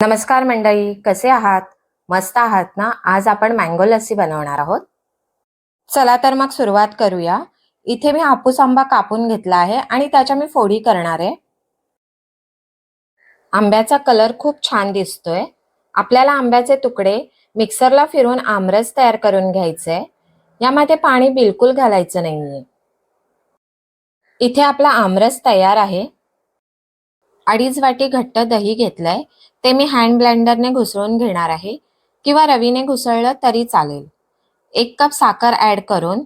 नमस्कार मंडळी कसे आहात? मस्त आहात ना? आज आपण मँगो लस्सी बनवणार आहोत. चला तर मग सुरुवात करूया. इथे मी हापूस आंबा कापून घेतला आहे आणि त्याच्या मी फोडी करणार आहे. आंब्याचा कलर खूप छान दिसतोय. आपल्याला आंब्याचे तुकडे मिक्सरला फिरून आमरस तयार करून घ्यायचे. यामध्ये पाणी बिलकुल घालायचं नाहीये. इथे आपला आमरस तयार आहे. अडीच वाटी घट्ट दही घेतलंय. ते मी हँड ब्लेंडरने घुसळून घेणार आहे. किंवा रवीने घुसळलं तरी चालेल. एक कप साखर ॲड करून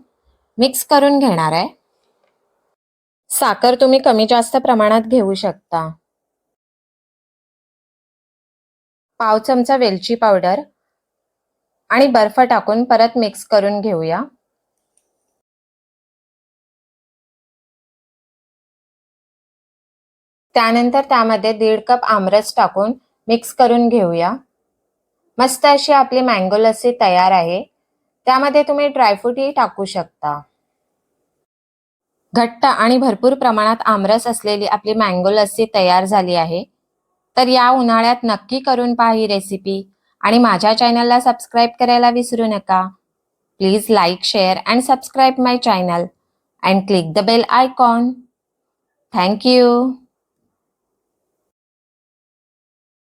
मिक्स करून घेणार आहे. साखर तुम्ही कमी जास्त प्रमाणात घेऊ शकता. पाव चमचा वेलची पावडर आणि बर्फ टाकून परत मिक्स करून घेऊया. त्यानंतर त्यामध्ये दीड कप आमरस टाकून मिक्स करून घेऊया. मस्त अशी आपली मँगो लस्सी तयार आहे. त्यामध्ये तुम्ही ड्रायफ्रूटही टाकू शकता. घट्ट आणि भरपूर प्रमाणात आमरस असलेली आपली मँगो लस्सी तयार झाली आहे. तर या उन्हाळ्यात नक्की करून पहा ही रेसिपी आणि माझ्या चॅनलला सबस्क्राईब करायला विसरू नका. Please like share and subscribe my channel and click the bell icon thank you